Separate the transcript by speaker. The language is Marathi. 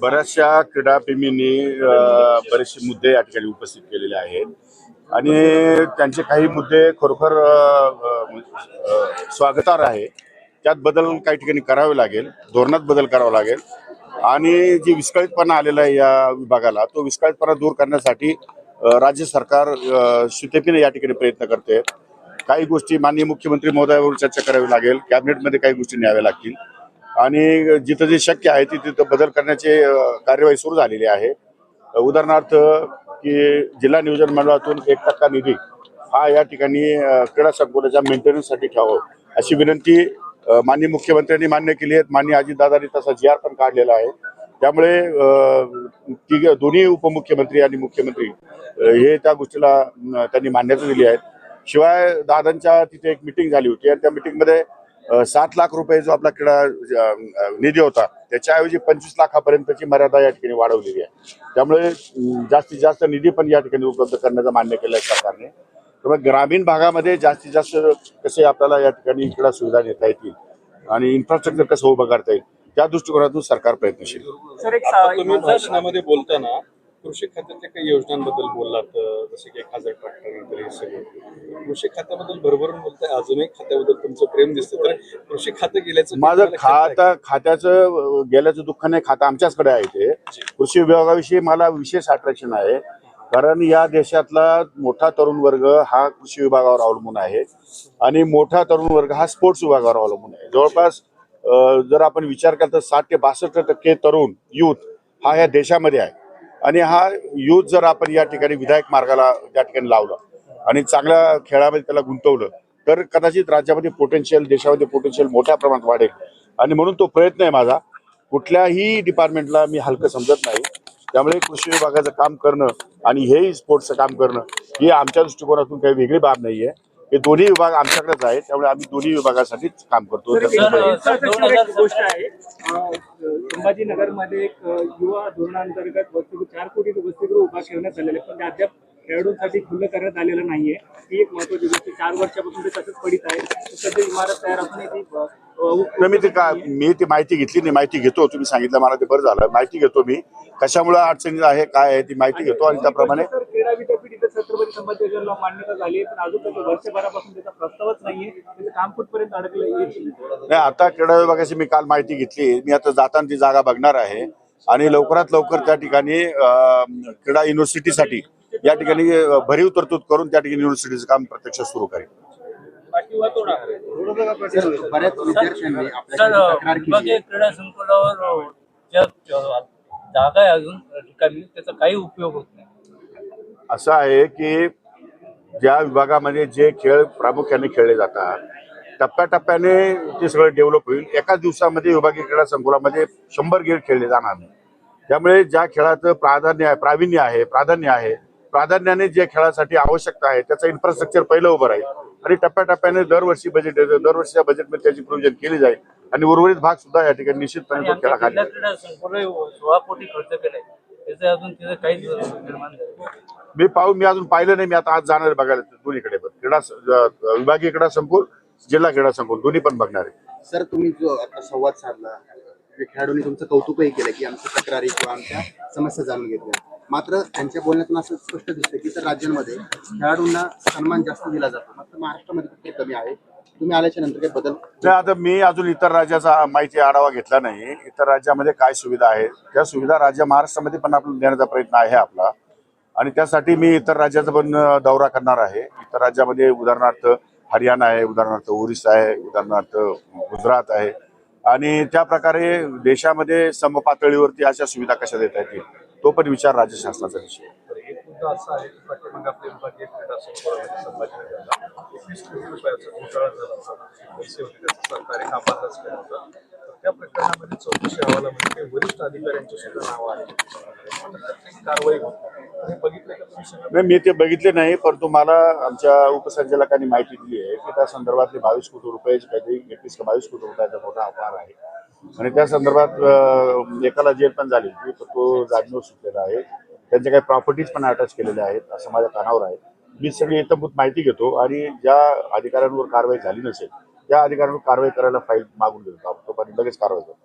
Speaker 1: बऱ्याचशा क्रीडाप्रेमींनी बरेचसे मुद्दे या ठिकाणी उपस्थित केलेले आहेत. आणि त्यांचे काही मुद्दे खरोखर अ, स्वागतार्ह आहे. त्यात बदल काही ठिकाणी करावे लागेल. धोरणात बदल करावा लागेल. आणि जी विस्कळीतपणा आलेला आहे या विभागाला तो विस्कळीतपणा दूर करण्यासाठी राज्य सरकार शितेपीने या ठिकाणी प्रयत्न करते. काही गोष्टी माननीय मुख्यमंत्री महोदयावर चर्चा करावी लागेल. कॅबिनेटमध्ये काही गोष्टी न्याव्या लागतील. आणि जिथं जे शक्य आहे तिथे तिथं बदल करण्याची कार्यवाही सुरू झालेली आहे. उदाहरणार्थ की जिल्हा नियोजन मंडळातून एक टक्का निधी हा या ठिकाणी क्रीडा संकुलाच्या मेंटेनन्ससाठी ठेवावं अशी विनंती माननीय मुख्यमंत्र्यांनी मान्य केली आहे माननीय अजितदादांनी तसा जी आर पण काढलेला आहे. त्यामुळे ती तिघ दोन्ही उपमुख्यमंत्री आणि मुख्यमंत्री हे त्या गोष्टीला त्यांनी मान्यता दिली आहे. शिवाय दादांच्या तिथे एक मिटिंग झाली होती आणि त्या मिटिंगमध्ये सात लाख रुपये जो आपला क्रीडा निधी होता त्याच्याऐवजी पंचवीस लाखापर्यंतची मर्यादा या ठिकाणी वाढवलेली आहे त्यामुळे जास्तीत जास्त निधी पण या ठिकाणी उपलब्ध करण्याचं मान्य केलं आहे सरकारने त्यामुळे ग्रामीण भागामध्ये जास्तीत जास्त कसे आपल्याला या ठिकाणी क्रीडा सुविधा देता येतील आणि इन्फ्रास्ट्रक्चर कसं उभं करता येईल त्या दृष्टिकोनातून सरकार प्रयत्नशील आहे.
Speaker 2: सर एक
Speaker 3: आता तुम्ही भाषणामध्ये बोलताना कृषी खात्याच्या काही योजनांबद्दल बोललात जसे की एक हजार ट्रॅक्टर हे सगळं. कृषी खात्याबद्दल भरभरून बोलताय अजूनही खात्याबद्दल तुमचं प्रेम दिसतं. तर कृषी खातं गेल्याचं
Speaker 1: माझं खाता खात्याचं गेल्याचं दुःख नाही खातं आमच्याचकडे आहे ते. कृषी विभागाविषयी मला विशेष अट्रॅक्शन आहे. कारण या देशातला मोठा तरुण वर्ग हा कृषी विभागावर अवलंबून आहे. आणि मोठा तरुण वर्ग हा स्पोर्ट्स विभागावर अवलंबून आहे. जवळपास जर आपण विचार केला तर साठ ते बासष्ट टक्के तरुण युथ हा या देशामध्ये आहे. आणि हा युथ जर आपण या ठिकाणी विधायक मार्गाला त्या ठिकाणी लावलं आणि चांगल्या खेळामध्ये त्याला गुंतवलं तर कदाचित राज्यामध्ये पोटेन्शियल देशामध्ये पोटेन्शियल मोठ्या प्रमाणात वाढेल. आणि म्हणून तो प्रयत्न आहे माझा. कुठल्याही डिपार्टमेंटला मी हलकं समजत नाही. त्यामुळे कृषी विभागाचं काम करणं आणि हेही स्पोर्ट्सचं काम करणं ही आमच्या दृष्टिकोनातून काही वेगळी बाब नाही आहे हे दोन्ही विभाग आमच्याकडेच आहेत त्यामुळे आम्ही दोन्ही विभागासाठीच काम करतो.
Speaker 2: गोष्ट आहे अं, संभाजीनगरमध्ये एक युवा धोरणांतर्गत वसतिगृह चार कोटी वसतिगृह उभा करण्यात आलेले पण ते अद्याप खेळाडूंसाठी खुलं करण्यात आलेलं नाहीये. ही एक महत्वाची गोष्ट चार वर्षापासून ते तसंच पडित आहे. सध्या इमारत तयार असूनही ती अं, अं,
Speaker 1: तर मी ते का मी ती माहिती घेतली नाही माहिती घेतो तुम्ही सांगितलं मला ते बरं झालं. माहिती घेतो मी. कशामुळे अडचणी आहे काय आहे ती माहिती घेतो आणि त्याप्रमाणे
Speaker 2: सर क्रीडा विद्यापीठ इथं छत्रपती संभाजीनगरला मान्यता झाली आहे पण अजून त्याचं वर्षभरापासून त्याचा प्रस्तावच नाहीये. त्याचं काम कुठपर्यंत अडकलं आहे
Speaker 1: नाही. आता क्रीडा विभागाची मी काल माहिती घेतली. मी आता जाताना ती जागा बघणार आहे. आणि लवकरात लवकर त्या ठिकाणी क्रीडा युनिव्हर्सिटीसाठी या ठिकाणी भरीव तरतूद करून त्या ठिकाणी युनिव्हर्सिटीचं काम प्रत्यक्ष सुरू करेल
Speaker 4: बऱ्याच विद्यार्थ्यांनी
Speaker 5: क्रीडा संकुलावर ज्या जागा आहे अजून ठिकाणी त्याचा काही उपयोग होत
Speaker 1: असं आहे की ज्या विभागामध्ये जे खेळ प्रामुख्याने खेळले जातात टप्प्याटप्प्याने ते सगळं डेव्हलप होईल. एकाच दिवसामध्ये विभागीय क्रीडा संकुलामध्ये शंभर गेम खेळले जाणार नाही. त्यामुळे ज्या खेळाचं प्राधान्य आहे प्रावीण्य आहे प्राधान्य आहे प्राधान्याने जे खेळासाठी आवश्यकता आहे त्याचं इन्फ्रास्ट्रक्चर पहिलं उभं राहील. आणि टप्प्याटप्प्याने दरवर्षी बजेट येतं दरवर्षीच्या बजेटमध्ये त्याची प्रोविजन केली जाईल. आणि उर्वरित भाग सुद्धा या ठिकाणी निश्चितपणे तो
Speaker 5: सोळा कोटी खर्च केलाय. त्याचं अजून तिथे काहीच निर्माण झालं
Speaker 1: मी पाहू मी अजून पाहिलं नाही मी आता आज जाणार आहे बघायला दोन्हीकडे पण. क्रीडा विभागीय क्रीडा संकुल जिल्हा क्रीडा संकुल दोन्ही पण बघणार आहे.
Speaker 4: सर तुम्ही जो आता संवाद साधला खेळाडूंनी तुमचं कौतुकही केलं की आमच्या तक्रारी किंवा आमच्या समस्या जाणून घेतल्या. मात्र त्यांच्या बोलण्यातून असं स्पष्ट दिसतं की इतर राज्यांमध्ये खेळाडूंना सन्मान जास्त दिला जातो. मात्र महाराष्ट्रामध्ये कुठे कमी आहे? तुम्ही आल्याच्यानंतर काही बदल
Speaker 1: नाही आता मी अजून इतर राज्याचा माहिती आढावा घेतला नाही. इतर राज्यामध्ये काय सुविधा आहेत त्या सुविधा राज्य महाराष्ट्रामध्ये पण आपण देण्याचा प्रयत्न आहे आपला. आणि त्यासाठी मी इतर राज्याचा पण दौरा करणार आहे. इतर राज्यामध्ये उदाहरणार्थ हरियाणा आहे उदाहरणार्थ ओरिसा आहे उदाहरणार्थ गुजरात आहे. आणि त्या प्रकारे देशामध्ये समपातळीवरती अशा सुविधा कशा देता येतील तो पण विचार राज्य शासनाचा विषय.
Speaker 3: त्या प्रकरणामध्ये चौकशी अहवालामध्ये वरिष्ठ अधिकाऱ्यांची सुद्धा नावं आहेत. कारवाई होत. नाही
Speaker 1: मी ते बघितले नाही परंतु मला आमच्या उपसंचालकांनी माहिती दिली आहे की त्या संदर्भातले बावीस कोटी रुपयाचे काहीतरी एकवीस का बावीस कोटी रुपयाचा मोठा अपहार आहे. आणि त्या संदर्भात एकाला जेल पण झाली होती तर तो जामीनवर सुटलेला आहे. त्यांच्या काही प्रॉपर्टीज पण अटॅच केलेल्या आहेत असं माझ्या कानावर आहे. मी सगळी इतंभूत माहिती घेतो आणि ज्या अधिकाऱ्यांवर कारवाई झाली नसेल त्या अधिकाऱ्यांवर कारवाई करायला फाईल मागून देतो तो पण लगेच कारवाई करतो.